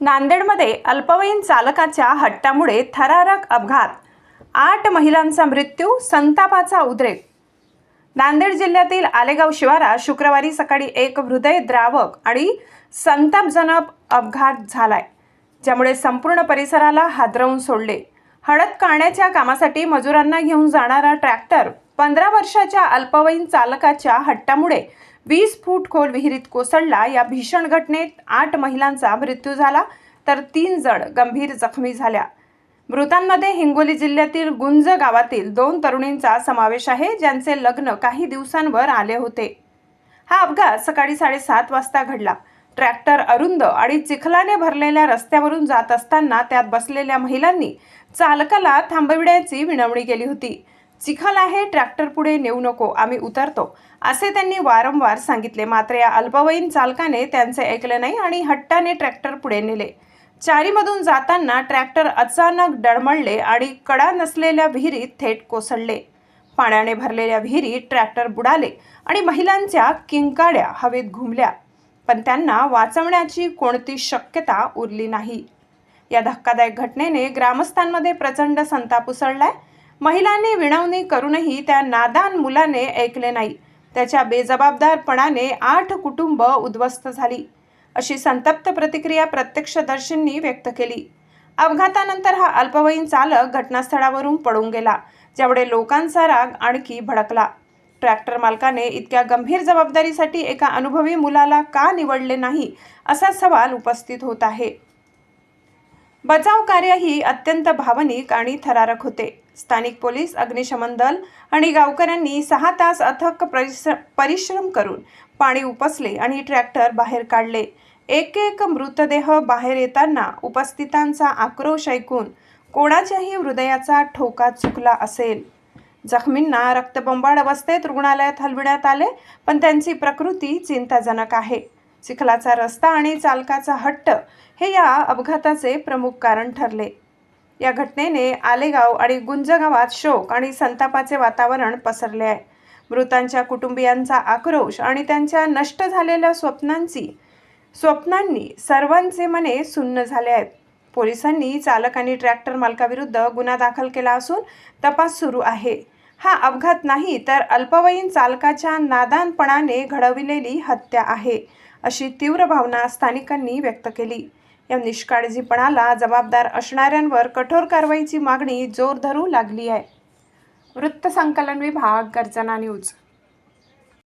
नांदेडमध्ये अल्पवयीन चालकाच्या हट्टामुळे थरारक अपघात. आठ महिलांचा मृत्यू संतापाचा उद्रेक. नांदेड जिल्ह्यातील आलेगाव शिवारात शुक्रवारी सकाळी एक हृदयद्रावक आणि संतापजनक अपघात झालाय ज्यामुळे संपूर्ण परिसराला हादरवून सोडले. हळद काढण्याच्या कामासाठी मजुरांना घेऊन जाणारा ट्रॅक्टर पंधरा वर्षाच्या अल्पवयीन चालकाच्या हट्टामुळे वीस फूट खोल विहिरीत कोसळला. या भीषण घटनेत आठ महिलांचा मृत्यू झाला तर तीन जण गंभीर जखमी झाल्या. मृतांमध्ये हिंगोली जिल्ह्यातील गुंज गावातील दोन तरुणींचा समावेश आहे ज्यांचे लग्न काही दिवसांवर आले होते. हा अपघात सकाळी साडेसात वाजता घडला. ट्रॅक्टर अरुंद आणि चिखलाने भरलेल्या रस्त्यावरून जात असताना त्यात बसलेल्या महिलांनी चालकाला थांबविण्याची विनवणी केली होती. चिखल आहे ट्रॅक्टर पुढे नेऊ नको आम्ही उतरतो. असे त्यांनी वारंवार सांगितले. मात्र या अल्पवयीन चालकाने त्यांचे ऐकले नाही आणि हट्टाने ट्रॅक्टर पुढे नेले. चारीमधून जाताना ट्रॅक्टर अचानक डळमळले आणि कडा नसलेल्या विहिरीत थेट कोसळले. पाण्याने भरलेल्या विहिरीत ट्रॅक्टर बुडाले आणि महिलांच्या किंकाड्या हवेत घुमल्या. पण त्यांना वाचवण्याची कोणती शक्यता उरली नाही. या धक्कादायक घटनेने ग्रामस्थांमध्ये प्रचंड संताप उसळलाय. महिलांनी विनवणी करूनही त्या नादान मुलाने ऐकले नाही. त्याच्या बेजबाबदारपणाने आठ कुटुंब उद्ध्वस्त झाली. अशी संतप्त प्रतिक्रिया प्रत्यक्षदर्शींनी व्यक्त केली. अपघातानंतर हा अल्पवयीन चालक घटनास्थळावरून पळून गेला ज्यामुळे लोकांचा राग आणखी भडकला. ट्रॅक्टर मालकाने इतक्या गंभीर जबाबदारीसाठी एका अनुभवी मुलाला का निवडले नाही असा सवाल उपस्थित होत आहे. बचाव कार्यही अत्यंत भावनिक आणि थरारक होते. स्थानिक पोलीस अग्निशमन दल आणि गावकऱ्यांनी सहा तास अथक परिश्र परिश्रम करून पाणी उपसले आणि ट्रॅक्टर बाहेर काढले. एक एक मृतदेह बाहेर येताना उपस्थितांचा आक्रोश ऐकून कोणाच्याही हृदयाचा ठोका चुकला असेल. जखमींना रक्तबंबाळ अवस्थेत रुग्णालयात हलविण्यात आले पण त्यांची प्रकृती चिंताजनक आहे. चिखलाचा रस्ता आणि चालकाचा हट्ट हे या अपघाताचे प्रमुख कारण ठरले. या घटनेने आलेगाव आणि गुंज गावात शोक आणि संतापाचे वातावरण पसरले आहे. मृतांच्या कुटुंबियांचा आक्रोश आणि त्यांच्या नष्ट झालेल्या स्वप्नांची स्वप्नांनी सर्वांचे मने सुन्न झाले आहेत. पोलिसांनी चालक आणि ट्रॅक्टर मालकाविरुद्ध गुन्हा दाखल केला असून तपास सुरू आहे. हा अपघात नाही तर अल्पवयीन चालकाच्या नादानपणाने घडविलेली हत्या आहे. अशी तीव्र भावना स्थानिकांनी व्यक्त केली. या निष्काळजीपणाला जबाबदार असणाऱ्यांवर कठोर कारवाईची मागणी जोर धरू लागली आहे. वृत्तसंकलन विभाग गर्जना न्यूज.